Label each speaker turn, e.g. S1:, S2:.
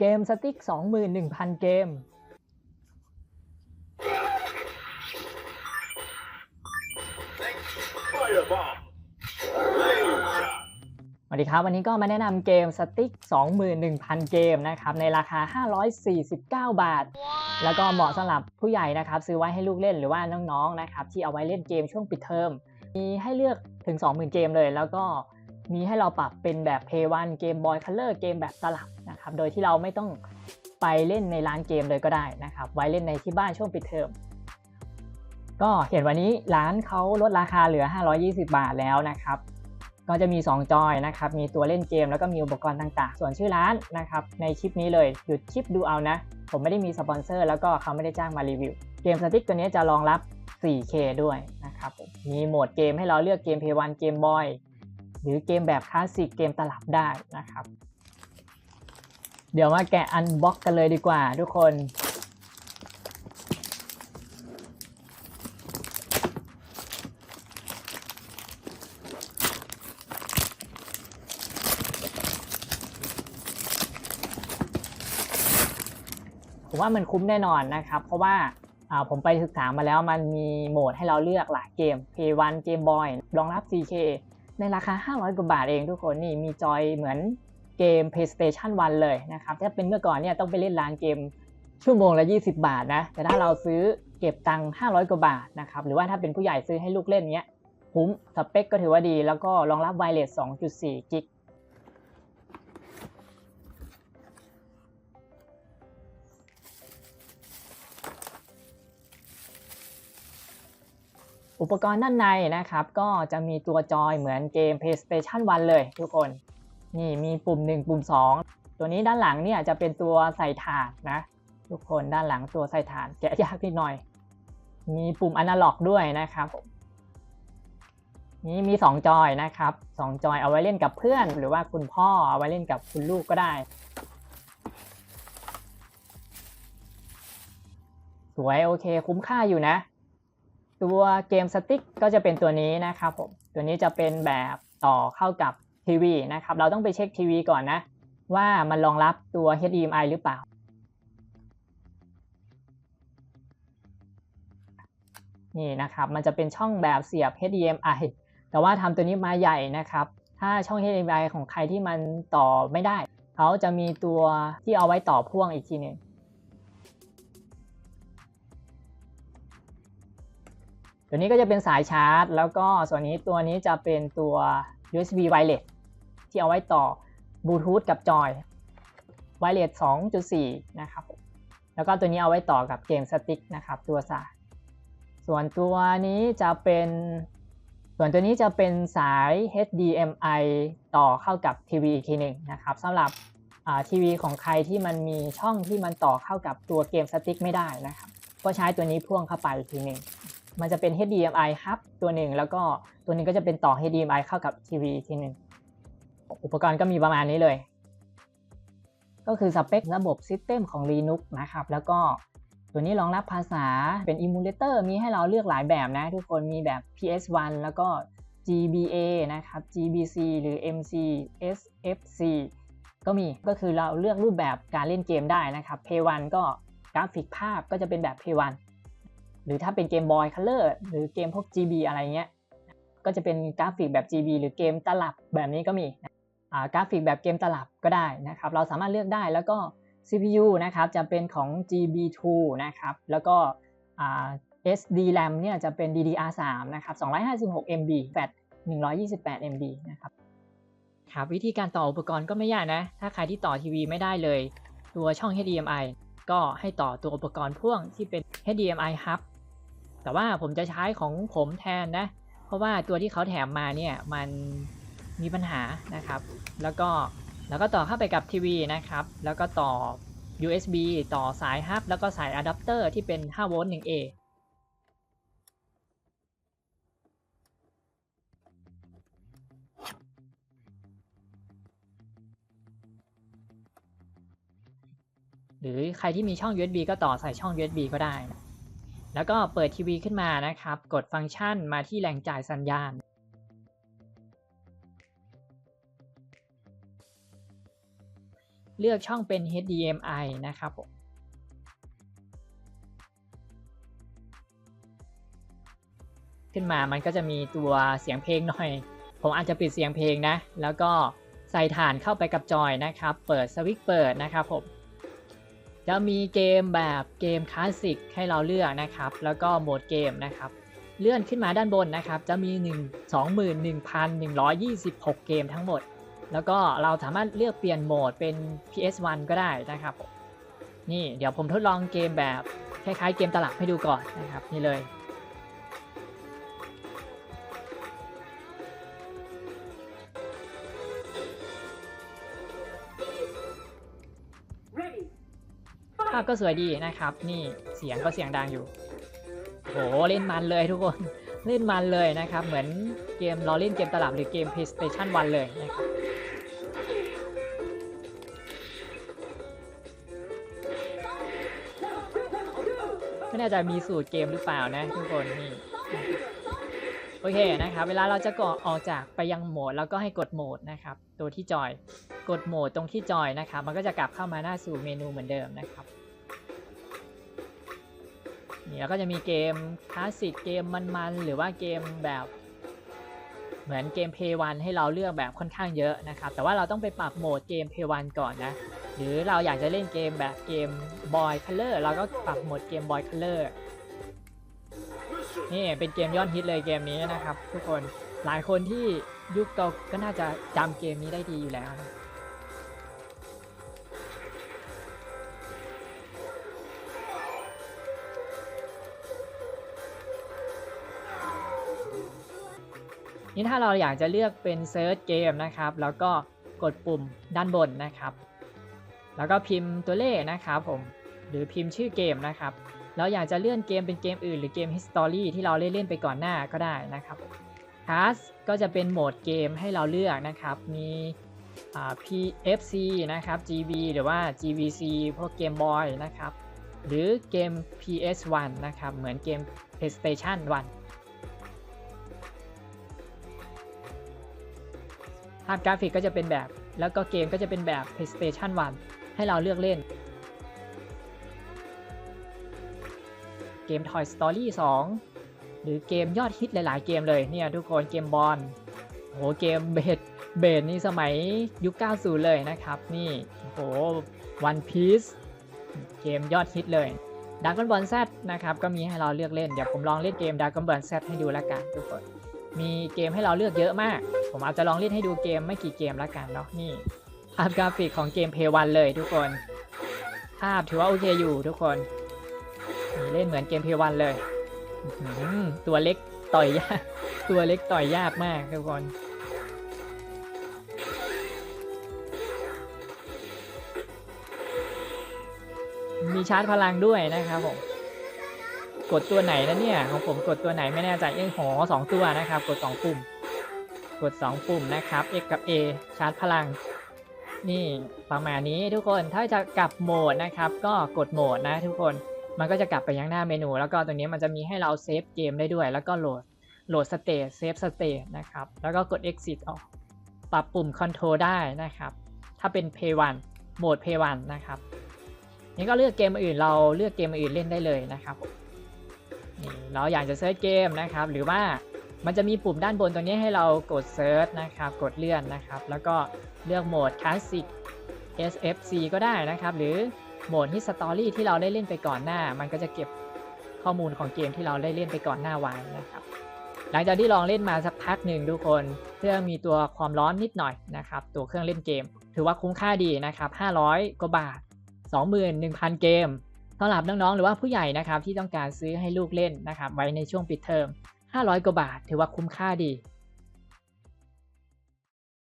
S1: เกมสติ๊ก 21,000 เกม สวัสดีครับ วันนี้ก็มาแนะนำเกมสติ๊ก 21,000 เกมนะครับ ในราคา 549 บาท แล้วก็เหมาะสำหรับผู้ใหญ่นะครับ ซื้อไว้ให้ลูกเล่นหรือว่าน้องๆนะครับ ที่เอาไว้เล่นเกมช่วงปิดเทอมมีให้เลือกถึง 20,000 เกมเลย แล้วก็ มีให้เราปรับเป็นแบบ Play 1เกม Boy Color เกมแบบตลับนะครับ โดยที่เราไม่ต้องไปเล่นในร้านเกมเลยก็ได้นะครับ ไว้เล่นในที่บ้านช่วงปิดเทอม ก็เห็นวันนี้ร้านเขาลดราคาเหลือ 520 บาทแล้วนะครับ ก็จะมี 2 จอยนะครับ มีตัวเล่นเกมแล้วก็มีอุปกรณ์ต่างๆ ส่วนชื่อร้านนะครับ ในคลิปนี้เลยหยุดคลิปดูเอานะ ผมไม่ได้มีสปอนเซอร์แล้วก็เขาไม่ได้จ้างมารีวิว เกมสติ๊กตัวนี้จะรองรับ 4K ด้วยนะครับ มีโหมดเกมให้เราเลือกเกม Play 1เกมบอย หรือเกมแบบคลาสสิกเกมตลับได้นะครับ เดี๋ยวมาแกะอันบ็อกกันเลยดีกว่าทุกคนผมว่ามันคุ้มแน่นอนนะครับ เพราะว่าอ่าผมไปศึกษามาแล้วมันมีโหมดให้เราเลือกหลายเกม Play 1 Game Boy รองรับ 4K ในราคา 500 กว่าบาทเองทุกคนนี่มีจอยเหมือนเกม PlayStation 1 เลยนะครับถ้าเป็นเมื่อก่อนเนี่ยต้องไปเล่นร้านเกมชั่วโมงละ 20 บาทนะ แต่ถ้าเราซื้อเก็บตังค์ 500 กว่าบาทนะครับ หรือว่าถ้าเป็นผู้ใหญ่ซื้อให้ลูกเล่นเนี้ยคุ้ม สเปคก็ถือว่าดี แล้วก็รองรับไวเลส 2.4 กิก อุปกรณ์ด้านในนะครับ ก็จะมีตัวจอยเหมือนเกม PlayStation 1 เลยทุกคน นี่มีปุ่ม 1 ปุ่ม 2 ตัวนี้ด้านหลังเนี่ยจะเป็นตัวใส่ถ่านนะ ทุกคนด้านหลังตัวใส่ถ่านแกะยากนิดหน่อย มีปุ่มอนาล็อกด้วยนะครับผมนี่มี 2 จอยนะครับ 2 จอยเอาไว้เล่นกับเพื่อน หรือว่าคุณพ่อเอาไว้เล่นกับคุณลูกก็ได้ สวยโอเคคุ้มค่าอยู่นะ ตัวเกมสติ๊กก็จะเป็นตัวนี้นะครับผมตัวนี้จะเป็นแบบต่อเข้ากับทีวีนะครับเราต้องไปเช็คทีวีก่อนนะ ว่ามันรองรับตัว HDMI หรือเปล่า นี่นะครับมันจะเป็นช่องแบบเสียบ HDMI แต่ว่าทำตัวนี้มาใหญ่นะครับ ถ้าช่อง HDMI ของใครที่มันต่อไม่ได้ เขาจะมีตัวที่เอาไว้ต่อพ่วงอีกทีหนึ่ง ตัวนี้ก็จะเป็นสายชาร์จ แล้วก็ส่วนนี้ตัวนี้จะเป็นตัว USB wireless ที่เอาไว้ต่อบลูทูธกับจอย wireless 2.4 นะครับ แล้วก็ตัวนี้เอาไว้ต่อกับเกมสติ๊กนะครับ ตัวสาย ส่วนตัวนี้จะเป็น ส่วนตัวนี้จะเป็นสาย HDMI ต่อเข้ากับทีวีอีกทีหนึ่งนะครับสำหรับทีวีของใครที่มันมีช่องที่มันต่อเข้ากับตัวเกมสติ๊กไม่ได้นะครับ ก็ใช้ตัวนี้พ่วงเข้าไปอีกทีหนึ่ง มันจะเป็น HDMI ครับตัวหนึ่ง แล้วก็ตัวหนึงก็จะเป็นต่อ HDMI เข้ากับทีวีทีหนึ่งอุปกรณ์ก็มีประมาณนี้เลย ก็คือสเปคระบบ System ของ Linux นะครับ แล้วก็ตัวนี้รองรับภาษาเป็น Emulator มีให้เราเลือกหลายแบบนะ ทุกคนมีแบบ PS1 แล้วก็ GBA นะครับ GBC หรือ MC SFC ก็มีก็คือเราเลือกรูปแบบการเล่นเกมได้นะครับ Play 1ก็กราฟิกภาพก็จะเป็นแบบ Play 1 หรือถ้าเป็นเกมบอยคัลเลอร์หรือเกมพวก GB อะไรเงี้ยก็จะเป็นกราฟิกแบบ GB หรือเกมตลับแบบนี้ก็มีอ่ากราฟิกแบบเกมตลับก็ได้นะครับ เราสามารถเลือกได้แล้วก็ CPU นะครับจะเป็นของ GB2 นะครับแล้วก็อ่า SD RAM เนี่ยจะเป็น DDR3 นะครับ256 MB แฟลช128 MB นะครับครับวิธีการต่ออุปกรณ์ก็ไม่ยากนะ ถ้าใครที่ต่อทีวีไม่ได้เลย ตัวช่อง HDMI ก็ให้ต่อตัวอุปกรณ์พ่วงที่เป็น HDMI hub แต่ว่าผมจะใช้ของผมแทนนะ เพราะว่าตัวที่เขาแถมมาเนี่ยมันมีปัญหานะครับ แล้วก็แล้วก็ต่อเข้าไปกับทีวีนะครับ แล้วก็ต่อ USB ต่อสายฮับ แล้วก็สายอะแดปเตอร์ที่เป็น 5 โวลต์ 1A หรือใครที่มีช่อง USB ก็ต่อใส่ช่อง USB ก็ได้นะ แล้วก็เปิดทีวีขึ้นมานะครับ กดฟังก์ชันมาที่แหล่งจ่ายสัญญาณ เลือกช่องเป็น HDMI นะครับผมขึ้นมามันก็จะมีตัวเสียงเพลงหน่อย ผมอาจจะปิดเสียงเพลงนะ แล้วก็ใส่ฐานเข้าไปกับจอยนะครับ เปิดสวิตช์เปิดนะครับผม จะมีเกมแบบเกมคลาสสิกให้เราเลือกนะครับ แล้วก็โหมดเกมนะครับ เลื่อนขึ้นมาด้านบนนะครับ จะมี 1 21,126 เกมทั้งหมด แล้วก็เราสามารถเลือกเปลี่ยนโหมดเป็น PS1 ก็ได้นะครับ นี่เดี๋ยวผมทดลองเกมแบบคล้ายๆเกมตลับให้ดูก่อนนะครับ นี่เลยาพก็สวยดีนะครับ นี่เสียงก็เสียงดังอยู่โหเล่นมันเลยทุกคนเล่นมันเลยนะครับ เหมือนเกมเราเล่นเกมตลับหรือเกม PlayStation 1เลยนะครับไม่แน่ใจมีสูตรเกมหรือเปล่านะทุกคนนี่โอเคนะครับเวลาเราจะก่อออกจากไปยังโหมดแล้วก็ให้กดโหมดนะครับตัวที่จอย กดโหมดตรงที่จอยนะครับ มันก็จะกลับเข้ามาหน้าสู่เมนูเหมือนเดิมนะครับ นี่แล้วก็จะมีเกมคลาสสิกเกมมันๆหรือว่าเกมแบบเหมือนเกม p 1ให้เราเลือกแบบค่อนข้างเยอะนะครับ แต่ว่าเราต้องไปปรับโหมดเกม p 1ก่อนนะ หรือเราอยากจะเล่นเกมแบบเกม Boy Color เราก็ปรับโหมดเกม Boy Color นี่เป็นเกมยอดฮิตเลยเกมนี้นะครับ ทุกคนหลายคนที่ยุคเก่าก็น่าจะจำเกมนี้ได้ดีอยู่แล้วนะ นี่ถ้าเราอยากจะเลือกเป็นเซิร์ชเกมนะครับ แล้วก็กดปุ่มด้านบนนะครับ แล้วก็พิมพ์ตัวเลขนะครับผม หรือพิมพ์ชื่อเกมนะครับ เราอยากจะเลื่อนเกมเป็นเกมอื่นหรือเกม history ที่เราเล่นเล่นไปก่อนหน้าก็ได้นะครับ Class ก็จะเป็นโหมดเกมให้เราเลือกนะครับ มี PFC นะครับ GB หรือว่า GVC พวกเกมบอยนะครับ หรือเกม PS1 นะครับ เหมือนเกม PlayStation 1 ภาพกราฟิกก็จะเป็นแบบ แล้วก็เกมก็จะเป็นแบบ PlayStation 1 ให้เราเลือกเล่น เกม Toy Story 2 หรือเกมยอดฮิตหลาย ๆ เกมเลยเนี่ยทุกคนเกมบอลโหเกมเบดเบดนี่สมัยยุค 90 เลยนะครับ นี่โห One Piece เกมยอดฮิตเลย Dragon Ball Z นะครับ ก็มีให้เราเลือกเล่น เดี๋ยวผมลองเล่นเกม Dragon Ball Z ให้ดูแล้วกันทุกคน มีเกมให้เราเลือกเยอะมาก ผมอาจจะลองเล่นให้ดูเกมไม่กี่เกมแล้วกันเนาะนี่ภาพกราฟิกของเกม Play 1เลยทุกคน ภาพถือว่าโอเคอยู่ทุกคนนี่เล่นเหมือนเกมเลยอื้อหือตัวเล็กต่อยยากตัวเล็กต่อยยากมากทุกคนมีชาร์จพลังด้วยนะครับผม กดตัวไหนนะเนี่ย ของผมกดตัวไหนไม่แน่ใจเอ้ยหอสองตัวนะครับ กดสองปุ่ม กดสองปุ่มนะครับ X กับ A ชาร์จพลัง นี่ประมาณนี้ทุกคนถ้าจะกลับโหมดนะครับ ก็กดโหมดนะทุกคนมันก็จะกลับไปยังหน้าเมนู แล้วก็ตรงนี้มันจะมีให้เราเซฟเกมได้ด้วย แล้วก็โหลดโหลดสเตทเซฟสเตทนะครับ แล้วก็กด exit ออก ปรับปุ่ม control ได้นะครับ ถ้าเป็น play 1โหมด play 1นะครับนี่ก็เลือกเกมอื่นเราเลือกเกมอื่นเล่นได้เลยนะครับ เราอยากจะเซิร์ชเกมนะครับ หรือว่ามันจะมีปุ่มด้านบนตรงนี้ให้เรากดเซิร์ชนะครับ กดเลื่อนนะครับ แล้วก็เลือกโหมด classic SFC ก็ได้นะครับ หรือโหมด hit story ที่เราได้เล่นไปก่อนหน้า มันก็จะเก็บข้อมูลของเกมที่เราได้เล่นไปก่อนหน้าไว้นะครับ หลังจากที่ลองเล่นมาสักพักหนึ่งทุกคนเครื่องมีตัวความร้อนนิดหน่อยนะครับ ตัวเครื่องเล่นเกม ถือว่าคุ้มค่าดีนะครับ 500 กว่าบาท 21,000 เกม สำหรับน้องๆ หรือว่าผู้ใหญ่นะครับที่ต้องการซื้อให้ลูกเล่นนะครับไว้ในช่วงปิดเทอม500 กว่าบาท ถือว่าคุ้มค่าดี